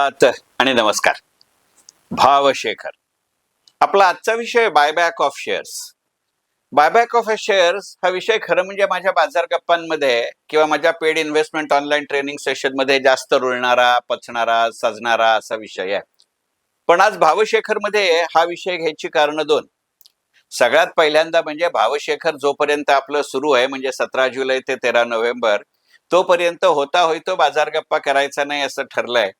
आणि नमस्कार. भावशेखर. आपला आजचा विषय buyback of shares buyback of shares हा विषय खरं म्हणजे माझ्या बाजार गप्पांमध्ये किंवा माझ्या पेड इन्व्हेस्टमेंट ऑनलाईन ट्रेनिंग सेशनमध्ये जास्त रुळणारा पचणारा सजणारा असा विषय आहे. पण आज भावशेखरमध्ये हा विषय घ्यायची कारण दोन. सगळ्यात पहिल्यांदा म्हणजे भावशेखर जोपर्यंत आपलं सुरू आहे म्हणजे सतरा जुलै ते तेरा नोव्हेंबर तोपर्यंत होता होईतो बाजार गप्पा करायचा नाही असं ठरलंय.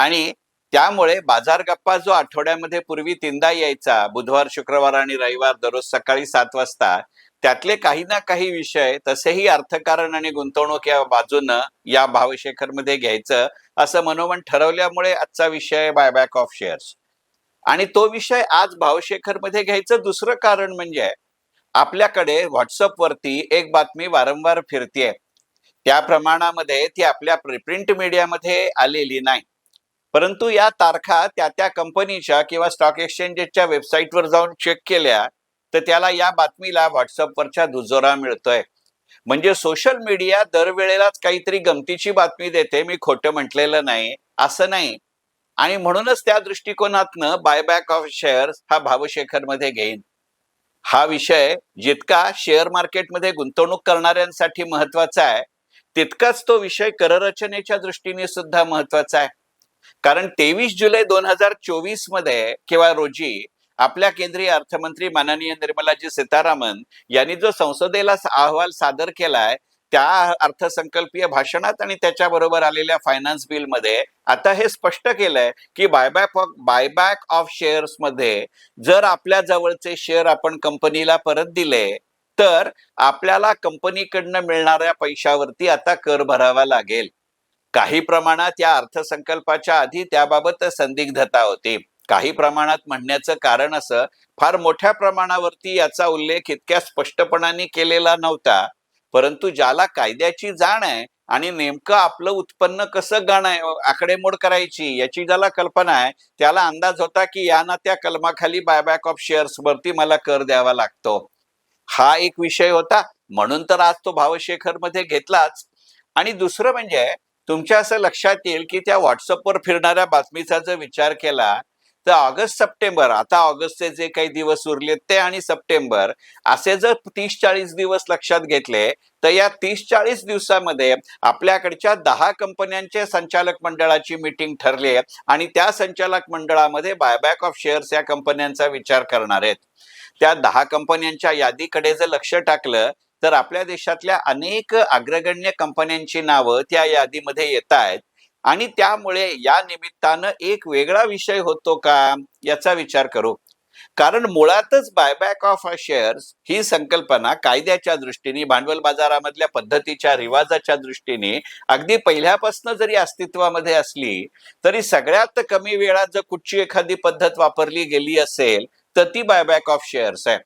आणि त्यामुळे बाजार गप्पा जो आठवड्यामध्ये पूर्वी तीनदा यायचा बुधवार शुक्रवार आणि रविवार दररोज सकाळी सात वाजता त्यातले काही ना काही विषय तसेही अर्थकारण आणि गुंतवणूक या बाजूनं या भावशेखरमध्ये घ्यायचं असं मनोमन ठरवल्यामुळे आजचा विषय बायबॅक ऑफ शेअर्स. आणि तो विषय आज भावशेखरमध्ये घ्यायचं दुसरं कारण म्हणजे आपल्याकडे व्हॉट्सअप वरती एक बातमी वारंवार फिरतीये. त्या प्रमाणामध्ये ती आपल्या प्रिंट मीडियामध्ये आलेली नाही. परंतु या तारखा त्या त्या कंपनीच्या किंवा स्टॉक एक्सचेंजेसच्या वेबसाईटवर जाऊन चेक केल्या तर त्याला या बातमीला व्हॉट्सअपवरच्या दुजोरा मिळतोय. म्हणजे सोशल मीडिया दरवेळेलाच काहीतरी गमतीची बातमी देते मी खोटं म्हटलेलं नाही असं नाही. आणि म्हणूनच त्या दृष्टिकोनातनं बायबॅक ऑफ शेअर्स हा भावशेखरमध्ये घेईन. हा विषय जितका शेअर मार्केटमध्ये गुंतवणूक करणाऱ्यांसाठी महत्त्वाचा आहे तितकाच तो विषय कररचनेच्या दृष्टीने सुद्धा महत्त्वाचा आहे. कारण तेवीस जुलै दोन हजार चोवीसमध्ये किंवा रोजी आपल्या केंद्रीय अर्थमंत्री माननीय निर्मलाजी सीतारामन यांनी जो संसदेला अहवाल सादर केलाय त्या अर्थसंकल्पीय भाषणात आणि त्याच्याबरोबर आलेल्या फायनान्स बिलमध्ये आता हे स्पष्ट केलंय की बायबॅक ऑफ बायबॅक ऑफ शेअर्समध्ये जर आपल्या जवळचे शेअर आपण कंपनीला परत दिले तर आपल्याला कंपनीकडनं मिळणाऱ्या पैशावरती आता कर भरावा लागेल. काही प्रमाणात या अर्थसंकल्पाच्या आधी त्याबाबत संदिग्धता होती. काही प्रमाणात म्हणण्याचं कारण असं फार मोठ्या प्रमाणावरती याचा उल्लेख इतक्या स्पष्टपणाने केलेला नव्हता. परंतु ज्याला कायद्याची जाण आहे आणि नेमकं आपलं उत्पन्न कसं गण आकडेमोड करायची याची ज्याला कल्पना आहे त्याला अंदाज होता की या ना त्या कलमाखाली बायबॅक ऑफ शेअर्स वरती मला कर द्यावा लागतो. हा एक विषय होता. म्हणून तर आज तो भावशेखरमध्ये घेतलाच. आणि दुसरं म्हणजे तुमच्या असं लक्षात येईल की त्या व्हॉट्सअपवर फिरणाऱ्या बातमीचा जर विचार केला तर ऑगस्ट सप्टेंबर आता ऑगस्टचे जे काही दिवस उरलेत ते आणि सप्टेंबर असे जर तीस चाळीस दिवस लक्षात घेतले तर या तीस चाळीस दिवसामध्ये आपल्याकडच्या दहा कंपन्यांचे संचालक मंडळाची मीटिंग ठरली आहे आणि त्या संचालक मंडळामध्ये बायबॅक ऑफ शेअर्स या कंपन्यांचा विचार करणार आहेत. त्या दहा कंपन्यांच्या यादीकडे जर लक्ष टाकलं तर आपल्या देशातल्या अनेक अग्रगण्य कंपन्यांची नावं त्या यादीमध्ये येत आहेत आणि त्यामुळे या निमित्तानं एक वेगळा विषय होतो का? याचा विचार करू. कारण मुळातच बायबॅक ऑफ शेअर्स ही संकल्पना कायद्याच्या दृष्टीने भांडवल बाजारामधल्या पद्धतीच्या रिवाजाच्या दृष्टीने अगदी पहिल्यापासून जरी अस्तित्वामध्ये असली तरी सगळ्यात कमी वेळात जर कुठची एखादी पद्धत वापरली गेली असेल तर ती बायबॅक ऑफ शेअर्स आहे.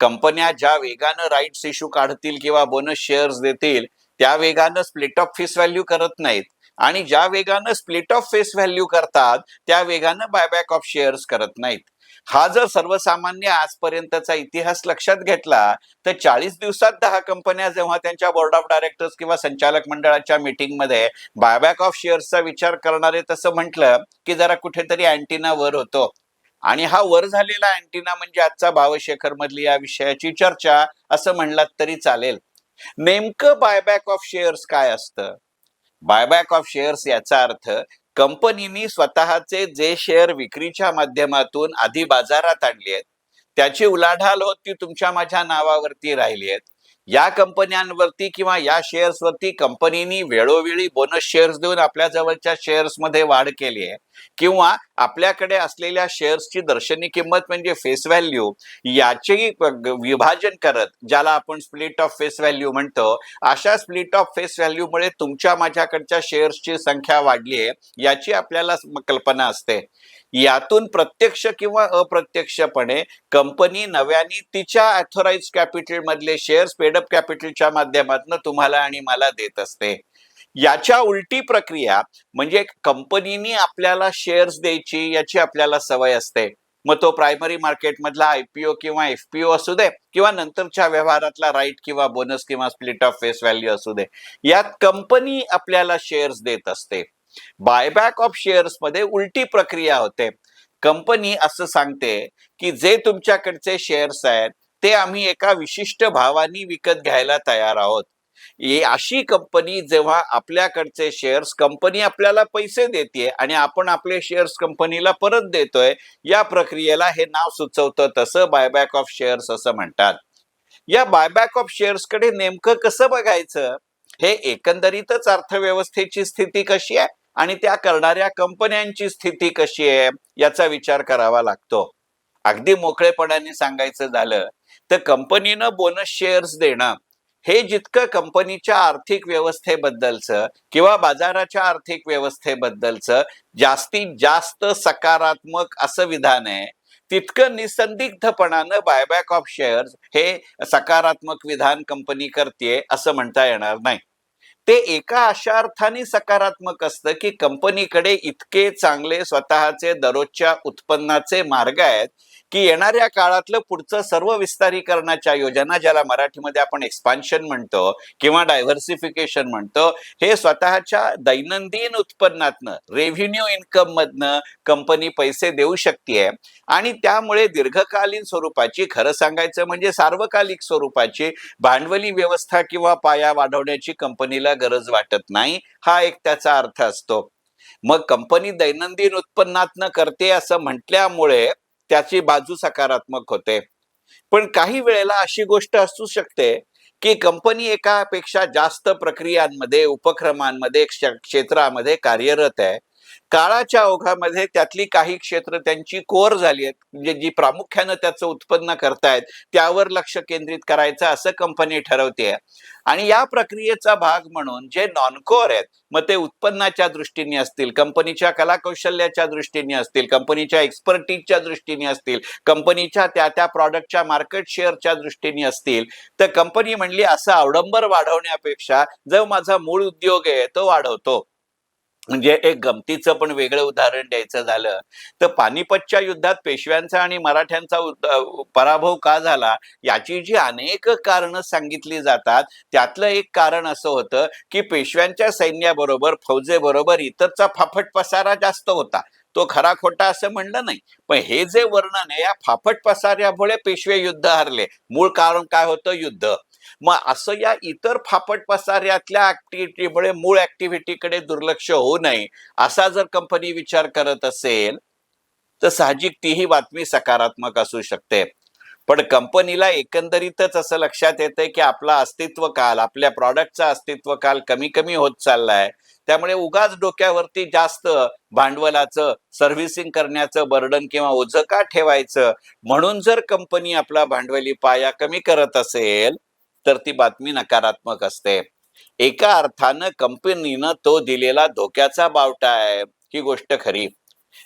कंपन्या ज्या वेगानं राईट्स इश्यू काढतील किंवा बोनस शेअर्स देतील त्या वेगानं स्प्लिट ऑफ फेस व्हॅल्यू करत नाहीत. आणि ज्या वेगानं स्प्लिट ऑफ फेस व्हॅल्यू करतात त्या वेगानं बायबॅक ऑफ शेअर्स करत नाहीत. हा जर सर्वसामान्य आजपर्यंतचा इतिहास लक्षात घेतला तर चाळीस दिवसात दहा कंपन्या जेव्हा त्यांच्या बोर्ड ऑफ डायरेक्टर्स किंवा संचालक मंडळाच्या मीटिंगमध्ये बायबॅक ऑफ शेअर्सचा विचार करणारे तसं म्हटलं की जरा कुठेतरी अँटिना वर होतो. आणि हा वर झालेला अँटिना म्हणजे आजचा भावशेखर मधली या विषयाची चर्चा असं म्हणलात तरी चालेल. नेमकं बायबॅक ऑफ शेअर्स काय असतं? बायबॅक ऑफ शेअर्स याचा अर्थ कंपनीनी स्वतःचे जे शेअर विक्रीच्या माध्यमातून आधी बाजारात आणले आहेत. त्याची उलाढाल होत ती तुमच्या माझ्या नावावरती राहिली आहेत. या कंपन्यांवरती किंवा या शेअर्सवरती कंपनीनी वेळोवेळी बोनस शेअर्स देऊन आपल्या जवळच्या शेअर्समध्ये वाढ केली आहे. किंवा आपल्याकडे असलेल्या शेअर्सची दर्शनी किंमत म्हणजे फेस व्हॅल्यू याचेही विभाजन करत ज्याला आपण स्प्लिट ऑफ फेस व्हॅल्यू म्हणतो अशा स्प्लिट ऑफ फेस व्हॅल्यूमुळे तुमच्या माझ्याकडच्या शेअर्सची संख्या वाढली आहे याची आपल्याला कल्पना असते. यातून प्रत्यक्ष किंवा अप्रत्यक्षपणे कंपनी नव्याने तिच्या अथोराइज कॅपिटल मधले शेअर्स पेडअप कॅपिटलच्या माध्यमातून तुम्हाला आणि मला देत असते. याच्या उलटी प्रक्रिया म्हणजे कंपनीनी आपल्याला शेअर्स द्यायची याची आपल्याला सवय असते. मग तो प्रायमरी मार्केटमधला आयपीओ किंवा एफपीओ असू दे किंवा नंतरच्या व्यवहारातला राईट किंवा बोनस किंवा स्प्लिट ऑफ फेस व्हॅल्यू असू दे. यात कंपनी आपल्याला शेअर्स देत असते. बायबॅक ऑफ शेअर्समध्ये उलटी प्रक्रिया होते. कंपनी असं सांगते की जे तुमच्याकडचे शेअर्स आहेत ते आम्ही एका विशिष्ट भावानी विकत घ्यायला तयार आहोत. अशी कंपनी जेव्हा आपल्याकडचे शेअर्स कंपनी आपल्याला पैसे देते आणि आपण आपले शेअर्स कंपनीला परत देतोय या प्रक्रियेला हे नाव सुचवतं तसं बायबॅक ऑफ शेअर्स असं म्हणतात. या बायबॅक ऑफ शेअर्सकडे नेमकं कसं बघायचं? हे एकंदरीतच अर्थव्यवस्थेची स्थिती कशी आहे? आणि त्या करणाऱ्या कंपन्यांची स्थिती कशी आहे याचा विचार करावा लागतो. अगदी मोकळेपणाने सांगायचं झालं तर कंपनीनं बोनस शेअर्स देणं हे जितकं कंपनीच्या आर्थिक व्यवस्थेबद्दलचं किंवा बाजाराच्या आर्थिक व्यवस्थेबद्दलचं जास्तीत जास्त सकारात्मक असं विधान आहे तितकं निसंदिग्धपणानं बायबॅक ऑफ शेअर्स हे सकारात्मक विधान कंपनी करते असं म्हणता येणार नाही. ते एका अशा अर्थाने सकारात्मक असतं की कंपनीकडे इतके चांगले स्वतःचे दररोजच्या उत्पन्नाचे मार्ग आहेत की येणाऱ्या काळातलं पुढचं सर्व विस्तारीकरणाच्या योजना ज्याला मराठीमध्ये आपण एक्सपान्शन म्हणतो किंवा डायव्हर्सिफिकेशन म्हणतो हे स्वतःच्या दैनंदिन उत्पन्नातनं रेव्हेन्यू इन्कम मधनं कंपनी पैसे देऊ शकते आणि त्यामुळे दीर्घकालीन स्वरूपाची खरं सांगायचं म्हणजे सार्वकालिक स्वरूपाची भांडवली व्यवस्था किंवा पाया वाढवण्याची कंपनीला गरज वाटत नाही हा एक त्याचा अर्थ असतो. मग कंपनी दैनंदिन उत्पन्नातनं करते असं म्हटल्यामुळे त्याची बाजू सकारात्मक होते. पण काही वेळेला अशी गोष्ट असू शकते की कंपनी एकापेक्षा जास्त प्रक्रियांमध्ये उपक्रमांमध्ये क्षेत्रामध्ये कार्यरत आहे. काळाच्या ओघामध्ये त्यातली काही क्षेत्र त्यांची कोर झाली आहेत. म्हणजे जी प्रामुख्यानं त्याचं उत्पन्न करतायत त्यावर लक्ष केंद्रित करायचं असं कंपनी ठरवते आणि या प्रक्रियेचा भाग म्हणून जे नॉन कोर आहेत मग ते उत्पन्नाच्या दृष्टीने असतील कंपनीच्या कलाकौशल्याच्या दृष्टीने असतील कंपनीच्या एक्सपर्टीजच्या दृष्टीने असतील कंपनीच्या त्या त्या प्रॉडक्टच्या मार्केट शेअरच्या दृष्टीने असतील तर कंपनी म्हणली असं अवडंबर वाढवण्यापेक्षा जो माझा मूळ उद्योग आहे तो वाढवतो. म्हणजे एक गमतीचं पण वेगळं उदाहरण द्यायचं झालं तर पानिपतच्या युद्धात पेशव्यांचा आणि मराठ्यांचा पराभव का झाला? याची जी अनेक कारणं सांगितली जातात त्यातलं एक कारण असं होतं की पेशव्यांच्या सैन्याबरोबर फौजेबरोबर इतरचा फाफट पसारा जास्त होता. तो खरा खोटा असं म्हणलं नाही. पण हे जे वर्णन आहे या फाफट पसाऱ्यामुळे पेशवे युद्ध हरले. मूळ कारण काय होतं? युद्ध. मग असं या इतर फापट पसाऱ्यातल्या ऍक्टिव्हिटीमुळे मूळ ऍक्टिव्हिटीकडे दुर्लक्ष होऊ नये असा जर कंपनी विचार करत असेल तर साहजिक तीही बातमी सकारात्मक असू शकते. पण कंपनीला एकंदरीतच असं लक्षात येतंय की आपला अस्तित्व काल आपल्या प्रॉडक्टचा अस्तित्व काल कमी कमी होत चाललाय. त्यामुळे उगाच डोक्यावरती जास्त भांडवलाचं सर्व्हिसिंग करण्याचं बर्डन किंवा ओझं का ठेवायचं? म्हणून जर कंपनी आपला भांडवली पाया कमी करत असेल तर ती बातमी नकारात्मक असते. एका अर्थानं कंपनीनं तो दिलेला धोक्याचा बावटा आहे. ही गोष्ट खरी.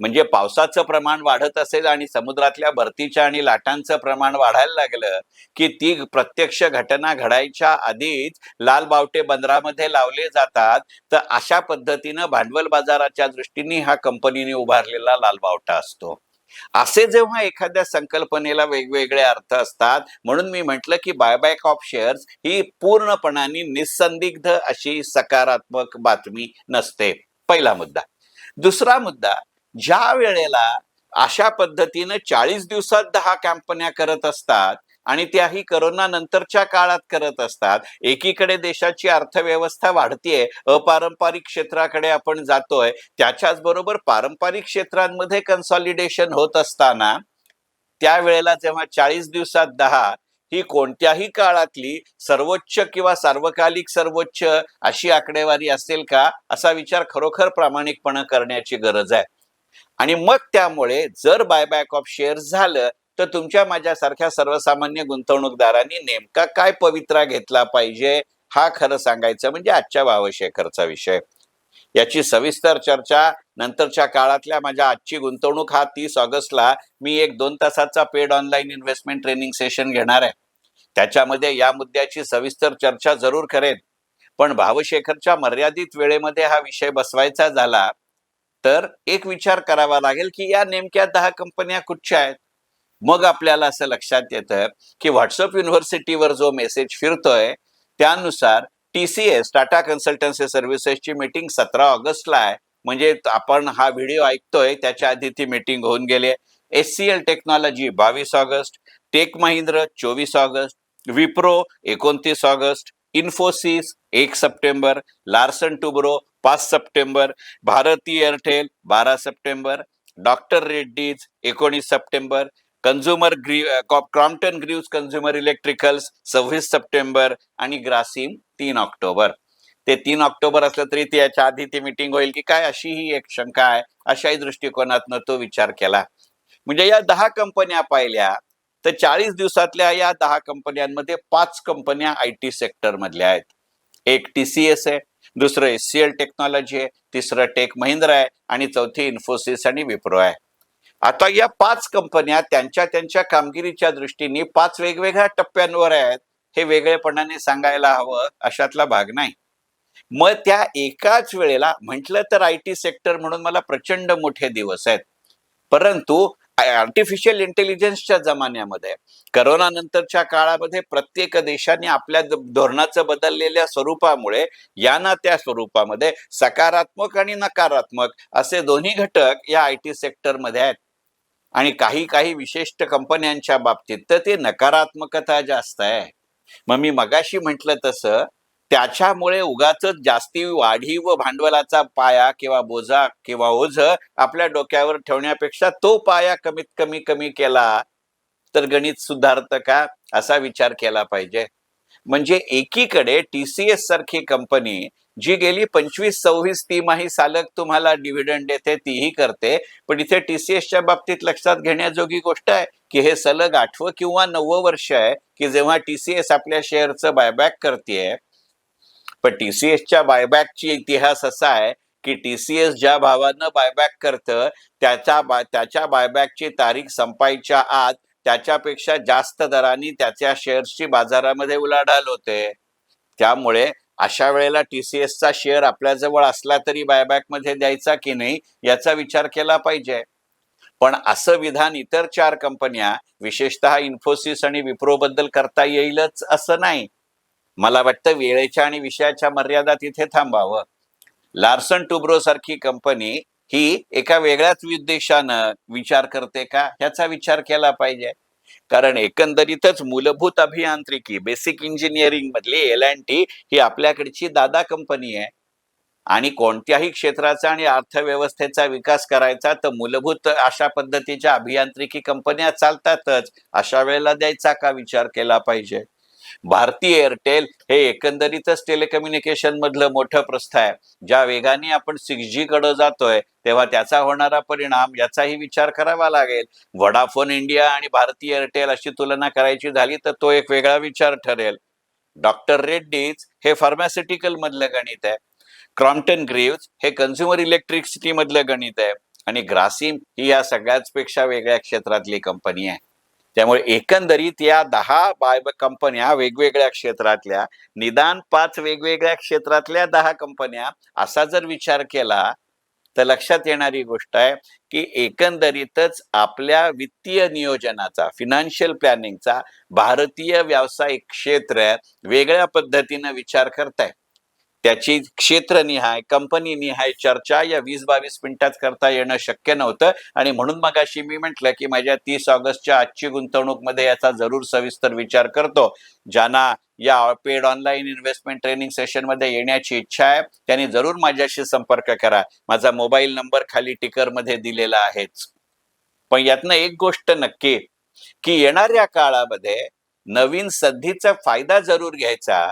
म्हणजे पावसाचं प्रमाण वाढत असेल आणि समुद्रातल्या भरतीच्या आणि लाटांचं प्रमाण वाढायला लागलं की ती प्रत्यक्ष घटना घडायच्या आधीच लाल बावटे बंदरामध्ये लावले जातात तर अशा पद्धतीनं भांडवल बाजाराच्या दृष्टीने हा कंपनीने उभारलेला लाल बावटा असतो. असे जेव्हा एखाद्या संकल्पनेला वेगवेगळे अर्थ असतात म्हणून मी म्हटलं की बायबॅक ऑफ शेअर्स ही पूर्णपणाने निसंदिग्ध अशी सकारात्मक बातमी नसते. पहिला मुद्दा. दुसरा मुद्दा ज्या वेळेला अशा पद्धतीनं चाळीस दिवसात दहा कंपन्या करत असतात आणि त्याही करोना नंतरच्या काळात करत असतात. एकीकडे देशाची अर्थव्यवस्था वाढतीये अपारंपरिक क्षेत्राकडे आपण जातोय त्याच्याच बरोबर पारंपरिक क्षेत्रांमध्ये कन्सॉलिडेशन होत असताना त्यावेळेला जेव्हा चाळीस दिवसात दहा ही कोणत्याही काळातली सर्वोच्च किंवा सार्वकालिक सर्वोच्च अशी आकडेवारी असेल का? असा विचार खरोखर प्रामाणिकपणे करण्याची गरज आहे. आणि मग त्यामुळे जर बायबॅक ऑफ शेअर्स झालं तर तुमच्या माझ्यासारख्या सर्वसामान्य गुंतवणूकदारांनी नेमका काय पवित्रा घेतला पाहिजे हा खरं सांगायचं म्हणजे आजच्या भावशेखरचा विषय. याची सविस्तर चर्चा नंतरच्या काळातल्या माझ्या आजची गुंतवणूक हा तीस ऑगस्टला मी एक दोन तासाचा paid online investment training session घेणार आहे. त्याच्यामध्ये या मुद्द्याची सविस्तर चर्चा जरूर करेन. पण भावशेखरच्या मर्यादित वेळेमध्ये हा विषय बसवायचा झाला तर एक विचार करावा लागेल की या नेमक्या दहा कंपन्या कुठच्या आहेत? मग आपल्याला असं लक्षात येतं की व्हॉट्सअप युनिव्हर्सिटीवर जो मेसेज फिरतोय त्यानुसार T C S Tata consultancy सर्व्हिसेसची meeting सतरा ऑगस्टला आहे. म्हणजे आपण हा व्हिडिओ ऐकतोय त्याच्या आधी ती मीटिंग होऊन गेली आहे. एस सी एल टेक्नॉलॉजी बावीस ऑगस्ट टेक महिंद्र चोवीस ऑगस्ट विप्रो एकोणतीस ऑगस्ट इन्फोसिस एक सप्टेंबर लार्सन टुब्रो पाच सप्टेंबर भारती एअरटेल बारा सप्टेंबर डॉक्टर रेड्डीज एकोणीस सप्टेंबर कन्झ्युमर ग्री क्रॉम्प्टन ग्रीव्स कन्झ्युमर इलेक्ट्रिकल्स सव्वीस सप्टेंबर आणि ग्रासिम तीन ऑक्टोबर. ते तीन ऑक्टोबर असलं तरी ती याच्या आधी ती मिटिंग होईल की काय अशी ही एक शंका आहे अशाही दृष्टिकोनातनं तो विचार केला. म्हणजे या दहा कंपन्या पाहिल्या तर चाळीस दिवसातल्या या दहा कंपन्यांमध्ये पाच कंपन्या आय टी सेक्टर मधल्या आहेत. एक टी सी एस आहे दुसरं एस सी एल टेक्नॉलॉजी आहे तिसरं टेक महिंद्रा आहे आणि चौथी इन्फोसिस आणि विप्रो आहे. आता या पाच कंपन्या त्यांच्या त्यांच्या कामगिरीच्या दृष्टीने पाच वेगवेगळ्या टप्प्यांवर आहेत. हे वेगळेपणाने सांगायला हवं अशातला भाग नाही. मग त्या एकाच वेळेला म्हटलं तर आय टी सेक्टर म्हणून मला प्रचंड मोठे दिवस आहेत. परंतु आर्टिफिशियल इंटेलिजन्सच्या जमान्यामध्ये करोना नंतरच्या काळामध्ये प्रत्येक देशाने आपल्या धोरणाचं बदललेल्या स्वरूपामुळे या ना त्या स्वरूपामध्ये सकारात्मक आणि नकारात्मक असे दोन्ही घटक या आय टी सेक्टरमध्ये आहेत. आणि काही काही विशिष्ट कंपन्यांच्या बाबतीत तर ते नकारात्मकता जास्त आहे. मग मी मगाशी म्हटलं तसं त्याच्यामुळे उगाच जास्ती वाढीव भांडवलाचा पाया किंवा बोजा किंवा ओझ आपल्या डोक्यावर ठेवण्यापेक्षा तो पाया कमीत कमी कमी केला तर गणित सुधारतं का? असा विचार केला पाहिजे. म्हणजे एकीकडे टी सी एस सारखी कंपनी जी गेली पंचवीस सव्वीस तिमाही सालक तुम्हाला डिव्हिडंड देते तीही करते. पण इथे टी सी एसच्या बाबतीत लक्षात घेण्याजोगी गोष्ट आहे की हे सलग आठवं किंवा नववं वर्ष आहे की जेव्हा टी सी एस आपल्या शेअरचं बायबॅक करते पण टी सी एसच्या बायबॅकची इतिहास असा आहे की टी सी एस ज्या भावानं बायबॅक करतं त्याच्या बा त्याच्या बायबॅकची तारीख संपायच्या आत त्याच्यापेक्षा जास्त दराने त्याच्या शेअर्सची बाजारामध्ये उलाढाल होते. त्यामुळे अशा वेळेला टी सी एसचा शेअर आपल्याजवळ असला तरी बायबॅकमध्ये द्यायचा की नाही याचा विचार केला पाहिजे. पण असं विधान इतर चार कंपन्या विशेषतः इन्फोसिस आणि विप्रो बद्दल करता येईलच असं नाही. मला वाटतं वेळेच्या आणि विषयाच्या मर्यादा तिथे थांबावं. लार्सन टुब्रो सारखी कंपनी ही एका वेगळ्याच उद्देशानं विचार करते का? ह्याचा विचार केला पाहिजे. कारण एकंदरीतच मूलभूत अभियांत्रिकी बेसिक इंजिनिअरिंग मधली एल अँड टी ही आपल्याकडची दादा कंपनी आहे. आणि कोणत्याही क्षेत्राचा आणि अर्थव्यवस्थेचा विकास करायचा तर मूलभूत अशा पद्धतीच्या अभियांत्रिकी कंपन्या चालतातच. अशा वेळेला द्यायचा का विचार केला पाहिजे? भारतीय एअरटेल हे एकंदरीतच टेलिकम्युनिकेशन मधलं मोठं प्रस्थ आहे. ज्या वेगाने आपण सिक्स जी कडे जातोय तेव्हा त्याचा होणारा परिणाम याचाही विचार करावा लागेल. वडाफोन इंडिया आणि भारतीय एअरटेल अशी तुलना करायची झाली तर तो एक वेगळा विचार ठरेल. डॉक्टर रेड्डीज हे फार्मास्युटिकल मधलं गणित आहे. क्रॉम्प्टन ग्रीव्स हे कन्झ्युमर इलेक्ट्रिसिटी मधलं गणित आहे. आणि ग्रासिम ही या सगळ्याच पेक्षा वेगळ्या क्षेत्रातली कंपनी आहे. त्यामुळे एकंदरीत या दहा बाय कंपन्या वेगवेगळ्या क्षेत्रातल्या निदान पाच वेगवेगळ्या क्षेत्रातल्या दहा कंपन्या असा जर विचार केला तर लक्षात येणारी गोष्ट आहे की एकंदरीतच आपल्या वित्तीय नियोजनाचा फिनान्शियल प्लॅनिंगचा भारतीय व्यावसायिक क्षेत्र वेगळ्या पद्धतीनं विचार करताय त्याची क्षेत्रनिहाय कंपनीनिहाय चर्चा या वीस बावीस मिनिटात करता येणं शक्य नव्हतं. आणि म्हणून मग अशी मी म्हटलं की माझ्या तीस ऑगस्टच्या आजची गुंतवणूकमध्ये याचा जरूर सविस्तर विचार करतो. ज्यांना या पेड ऑनलाईन इन्व्हेस्टमेंट ट्रेनिंग सेशनमध्ये येण्याची इच्छा आहे त्यांनी जरूर माझ्याशी संपर्क करा. माझा मोबाईल नंबर खाली टिकरमध्ये दिलेला आहेच पण यातनं एक गोष्ट नक्की की येणाऱ्या काळामध्ये नवीन संधीचा फायदा जरूर घ्यायचा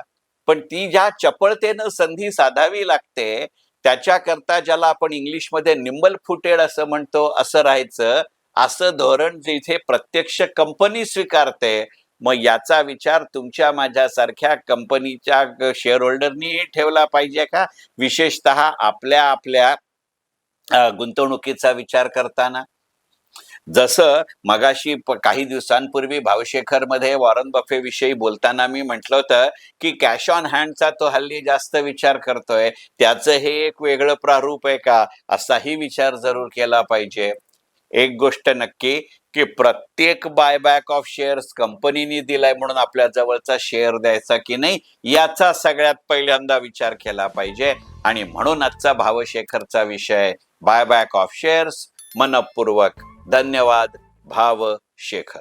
पण ती ज्या चपळतेनं संधी साधावी लागते त्याच्याकरता ज्याला आपण इंग्लिशमध्ये निंबल फुटेड असं म्हणतो असं राहायचं असं धोरण जिथे प्रत्यक्ष कंपनी स्वीकारते मग याचा विचार तुमच्या माझ्यासारख्या कंपनीच्या शेअर होल्डरनी ठेवला पाहिजे का? विशेषतः आपल्या आपल्या गुंतवणुकीचा विचार करताना? जसं मगाशी काही दिवसांपूर्वी भावशेखरमध्ये वॉरन बफे विषयी बोलताना मी म्हटलं होतं की कॅश ऑन हँडचा तो हल्ली जास्त विचार करतोय. त्याचं हे एक वेगळं प्रारूप आहे का? असाही विचार जरूर केला पाहिजे. एक गोष्ट नक्की की प्रत्येक बायबॅक ऑफ शेअर्स कंपनीने दिलाय म्हणून आपल्या जवळचा शेअर द्यायचा की नाही याचा सगळ्यात पहिल्यांदा विचार केला पाहिजे. आणि म्हणून आजचा भावशेखरचा विषय बायबॅक ऑफ शेअर्स मनपूर्वक. धन्यवाद. भाव शेखर.